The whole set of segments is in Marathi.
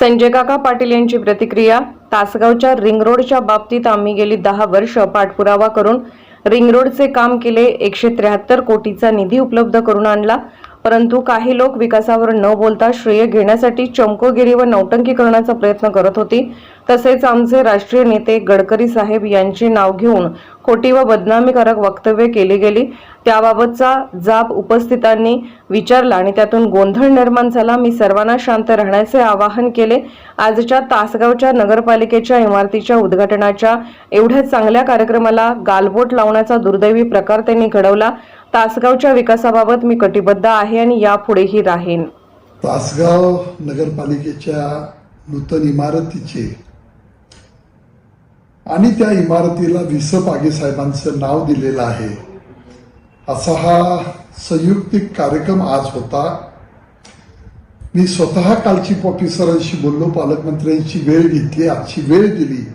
संजय काका पाटील यांची प्रतिक्रिया तासगावच्या रिंग रोडच्या बाबतीत आम्ही गेली दहा वर्ष पाठपुरावा करून रिंग रोडचे काम केले एकशे त्र्याहत्तर कोटीचा निधी उपलब्ध करून आणला. परंतु काही लोक विकासावर न बोलता श्रेय घेण्यासाठी चमकोगिरी व नौटंकी करण्याचा प्रयत्न करत होती. तसेच आमचे राष्ट्रीय नेते गडकरी साहेब यांचे नाव घेऊन खोटी व बदनामीकारक वक्तव्य केली गेली. त्याबाबतचा जाब उपस्थितांनी विचारला आणि त्यातून गोंधळ निर्माण झाला. मी सर्वांना शांत राहण्याचे आवाहन केले. आजच्या तासगावच्या नगरपालिकेच्या इमारतीच्या उद्घाटनाच्या एवढ्या चांगल्या कार्यक्रमाला गालबोट लावण्याचा दुर्दैवी प्रकार त्यांनी घडवला. तासगावच्या विकासाबाबत मी कटिबद्ध आहे आणि यापुढेही राहीन. तासगाव नगरपालिकेच्या नूतन इमारतीचे आणि त्या इमारतीला विस पागे साहेबांचं नाव दिलेलं आहे. असा हा संयुक्तिक कार्यक्रम आज होता. मी स्वतः कालची ऑफिसरांशी बोललो पालकमंत्र्यांची वेळ घेतली आजची वेळ दिली.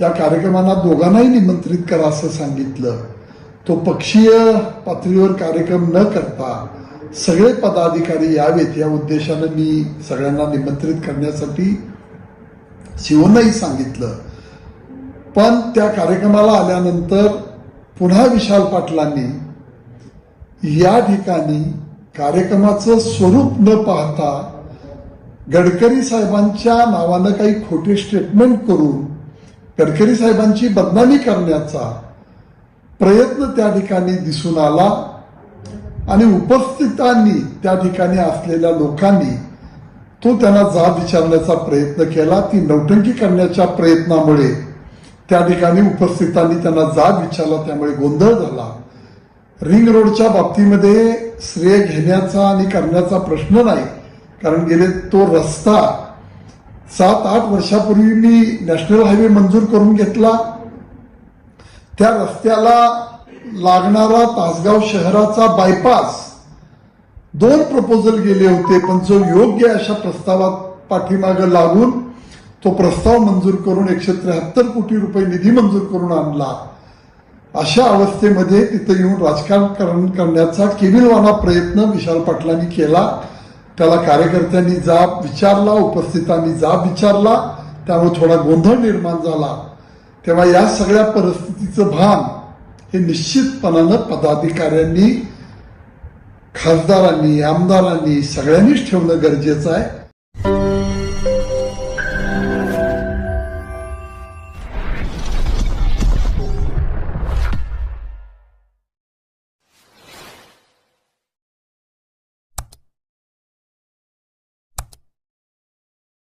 या कार्यक्रमाला दोघांनाही निमंत्रित करा असं सांगितलं. तो पक्षीय पातळीवर कार्यक्रम न करता सगळे पदाधिकारी यावेत या उद्देशानं मी सगळ्यांना निमंत्रित करण्यासाठी शिवनही सांगितलं. पण त्या कार्यक्रमाला आल्यानंतर पुन्हा विशाल पाटलांनी या ठिकाणी कार्यक्रमाचं स्वरूप न पाहता गडकरी साहेबांच्या नावानं काही खोटे स्टेटमेंट करून गडकरी साहेबांची बदनामी करण्याचा प्रयत्न त्या ठिकाणी दिसून आला आणि उपस्थितांनी त्या ठिकाणी असलेल्या लोकांनी तो त्यांना जाब विचारण्याचा प्रयत्न केला ती नौटंकी करण्याच्या प्रयत्नामुळे त्या ठिकाणी उपस्थितांनी त्यांना जाब विचारला त्यामुळे गोंधळ झाला. रिंग रोडच्या बाबतीमध्ये श्रेय घेण्याचा आणि करण्याचा प्रश्न नाही. कारण गेले तो रस्ता सात आठ वर्षापूर्वी मी नॅशनल हायवे मंजूर करून घेतला. त्या रस्त्याला लागणारा तासगाव शहराचा बायपास दोन प्रपोजल गेले होते पण जो योग्य अशा प्रस्तावात पाठीमागं लागून तो प्रस्ताव मंजूर करून एकशे त्र्याहत्तर कोटी रुपये निधी मंजूर करून आणला. अशा अवस्थेमध्ये तिथं येऊन राजकारण करण्याचा केविलवाना प्रयत्न विशाल पाटलांनी केला. त्याला कार्यकर्त्यांनी जाब विचारला उपस्थितांनी जाब विचारला त्यामुळे थोडा गोंधळ निर्माण झाला. तेव्हा या सगळ्या परिस्थितीचं भान हे निश्चितपणानं पदाधिकाऱ्यांनी खासदारांनी आमदारांनी सगळ्यांनीच ठेवणं गरजेचं आहे.